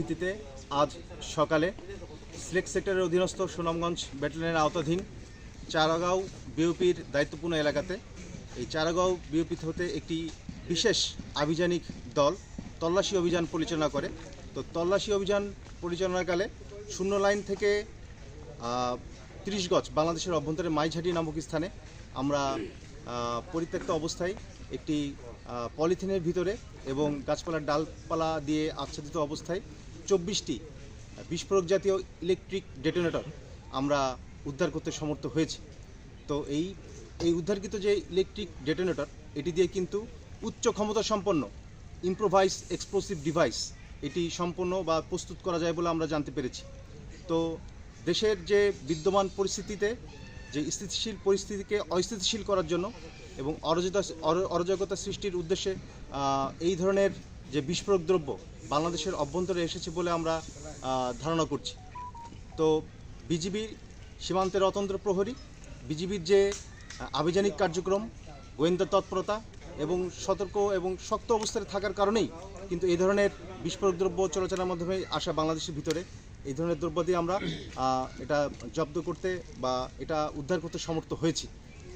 ভিত্তিতে আজ সকালে সিলেক্ট সেক্টরের অধীনস্থ সুনামগঞ্জ ব্যাটালিয়নের আওতাধীন চারাগাঁও বিওপির দায়িত্বপূর্ণ এলাকাতে এই চারাগাঁও বিওপি হতে একটি বিশেষ আভিযানিক দল তল্লাশি অভিযান পরিচালনা করে। তো তল্লাশি অভিযান পরিচালনাকালে শূন্য লাইন থেকে তিরিশ গজ বাংলাদেশের অভ্যন্তরে মাইঝাটি নামক স্থানে আমরা পরিত্যক্ত অবস্থায় একটি পলিথিনের ভিতরে এবং গাছপালার ডালপালা দিয়ে আচ্ছাদিত অবস্থায় চব্বিশটি বিস্ফোরক জাতীয় ইলেকট্রিক ডেটোনেটর আমরা উদ্ধার করতে সমর্থ হয়েছি। তো এই এই উদ্ধারকৃত যে ইলেকট্রিক ডেটোনেটর এটি দিয়ে কিন্তু উচ্চ ক্ষমতা সম্পন্ন ইম্প্রোভাইস এক্সপ্লোসিভ ডিভাইস এটি সম্পন্ন বা প্রস্তুত করা যায় বলে আমরা জানতে পেরেছি। তো দেশের যে বিদ্যমান পরিস্থিতিতে, যে স্থিতিশীল পরিস্থিতিকে অস্থিতিশীল করার জন্য এবং অরাজকতা অর- অরাজকতা সৃষ্টির উদ্দেশ্যে এই ধরনের যে বিস্ফোরক দ্রব্য বাংলাদেশের অভ্যন্তরে এসেছে বলে আমরা ধারণা করছি। তো বিজিবি সীমান্তের অতন্ত্র প্রহরী, বিজিবির যে আভিযানিক কার্যক্রম, গোয়েন্দা তৎপরতা এবং সতর্ক এবং শক্ত অবস্থায় থাকার কারণেই কিন্তু এই ধরনের বিস্ফোরক দ্রব্য চলাচলের মাধ্যমে আসা বাংলাদেশের ভিতরে এই ধরনের দ্রব্য দিয়ে আমরা এটা জব্দ করতে বা এটা উদ্ধার করতে সমর্থ হয়েছি।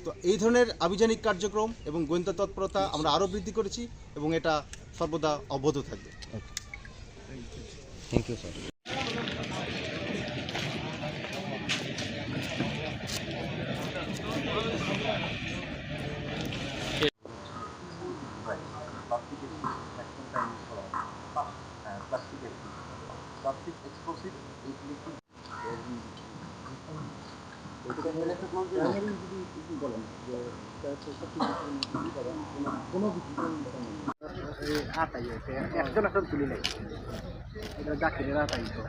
তো এই ধরনের আভিযানিক কার্যক্রম এবং গোয়েন্দা তৎপরতা আমরা আরও বৃদ্ধি করেছি এবং এটা সর্বদা অব্যাহত থাকবে। Thank you sir plastic explosive আছে একজন একজন তুলি নাই এটা জাকিরের হাতাই তো